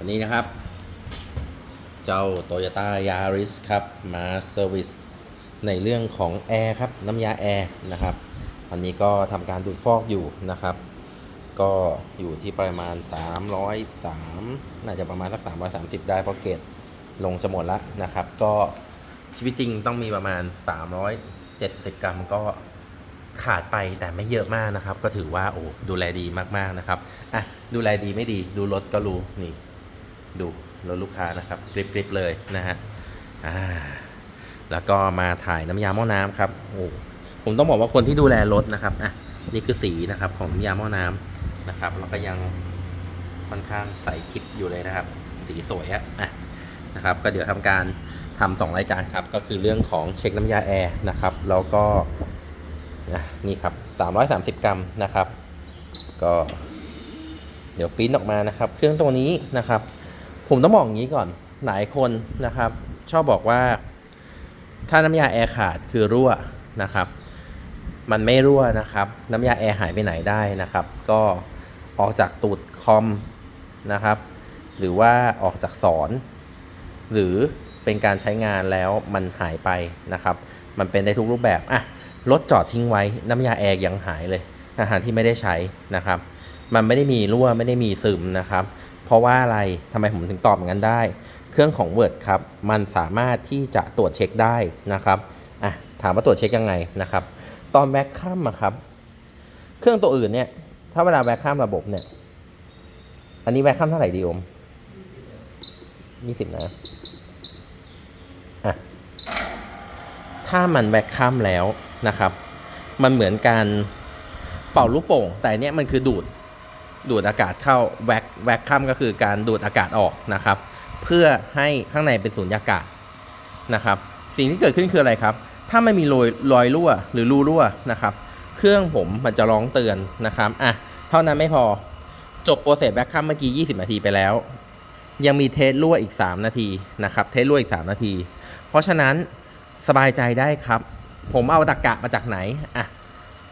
วันนี้นะครับ เจ้า Toyota Yaris ครับ มาเซอร์วิสในเรื่องของแอร์ครับ น้ำยาแอร์นะครับวันนี้ก็ทำการดูดฟอกอยู่นะครับ ก็อยู่ที่ประมาณ 303 น่าจะประมาณสัก 330 ได้เพราะเกตลงจะหมดแล้วนะครับ ก็ชีวิตจริงต้องมีประมาณ 370 กรัมก็ขาดไปแต่ไม่เยอะมากนะครับ ก็ถือว่าโอ้ดูแลดีมากๆนะครับอะดูแลดีไม่ดีดูรถก็รู้นี่ ดูรถลูกค้านะครับกริบๆเลยนะฮะอ่าแล้วก็มาถ่ายน้ำยาหม้อน้ำครับโอ้ผมต้องบอกว่าคนที่ดูแลรถนะครับอะนี่คือสีนะครับของน้ำยาหม้อน้ำนะครับแล้วก็ยังค่อนข้างใสคลิปอยู่เลยนะครับ สีสวยอะอะนะครับ ก็เดี๋ยวทำการทำสองรายการครับ ก็คือเรื่องของเช็คน้ำยาแอร์นะครับ แล้วก็นี่ครับ 330 กรัมนะครับ ก็ เดี๋ยวปิ้นออกมานะครับ เครื่องตัวนี้นะครับ ผมต้องบอกอย่างนี้ก่อน หลายคนนะครับ ชอบบอกว่าถ้าน้ำยาแอร์ขาดคือรั่วนะครับ มันไม่รั่วนะครับ น้ำยาแอร์หายไปไหนได้นะครับ ก็ออกจากตูดคอมนะครับ หรือว่าออกจากสอน หรือเป็นการใช้งานแล้วมันหายไปนะครับ มันเป็นได้ทุกรูปแบบอะรถจอดทิ้งไว้น้ำยาแอร์ยังหายเลยอาหารที่ไม่ได้ใช้นะครับ มันไม่ได้มีรั่วไม่ได้มีซึมนะครับ เพราะว่าอะไรทำไมผมถึงตอบอย่างนั้นได้ เครื่องของ Word ครับมันสามารถที่จะตรวจเช็คได้นะครับอะถามว่าตรวจเช็คยังไงนะครับ ตอนแบ็คข้ามอะครับ เครื่องตัวอื่นเนี่ยถ้าเวลาแบ็คข้ามระบบเนี่ย อันนี้แบ็คข้ามเท่าไหร่ดีอมยี่สิบนะอะถ้ามันแบ็คข้ามแล้วนะครับ มันเหมือนการเป่าลูกโป่ง แต่เนี้ยมันคือดูด ดูดอากาศเข้าแวกแวกคัมก็คือการดูดอากาศออกนะครับ เพื่อให้ข้างในเป็นสูญญากาศนะครับ สิ่งที่เกิดขึ้นคืออะไรครับ ถ้าไม่มีรอยรอยรั่วหรือรูรั่วนะครับ เครื่องผมมันจะร้องเตือนนะครับอะเท่านั้นไม่พอจบโปรเซสแบ็คคัมเมื่อกี้ 20 นาทีไปแล้ว ยังมีเทสรั่วอีก 3 นาทีนะครับ เทสรั่วอีก 3 นาที เพราะฉะนั้นสบายใจได้ครับ ผมเอาตะกะมาจากไหนอะ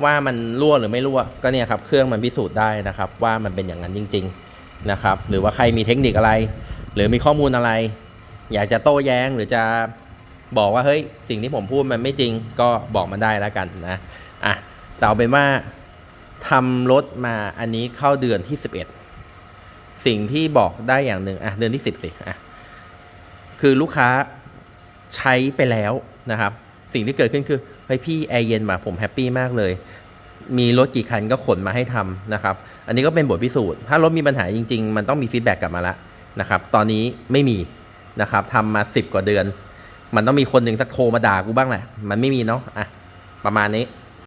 ว่ามันรั่วหรือไม่รั่วก็เนี่ยครับเครื่องมันพิสูจน์ได้นะครับ ว่ามันเป็นอย่างนั้นจริง ๆนะครับ หรือว่าใครมีเทคนิคอะไร หรือมีข้อมูลอะไร อยากจะโต้แย้งหรือจะบอกว่าเฮ้ยสิ่งที่ผมพูดมันไม่จริงก็บอกมันได้แล้วกันนะอะแต่เอาเป็นว่าทำรถมาอันนี้เข้าเดือนที่ 11 สิ่งที่บอกได้อย่างหนึ่งอะเดือนที่ 10สิอะคือลูกค้าใช้ไปแล้วนะครับ สิ่งที่เกิดขึ้นคือเฮ้ยพี่แอร์เย็นมาผมแฮปปี้มากเลย มีรถกี่คันก็ขนมาให้ทำนะครับ อันนี้ก็เป็นบทพิสูจน์ ถ้ารถมีปัญหาจริง ๆ มันต้องมีฟีดแบ็กกลับมาละนะครับ ตอนนี้ไม่มีนะครับทำมา 10 กว่าเดือน มันต้องมีคนหนึ่งสักโทรมาด่ากูบ้างแหละ มันไม่มีเนาะ อะ ประมาณนี้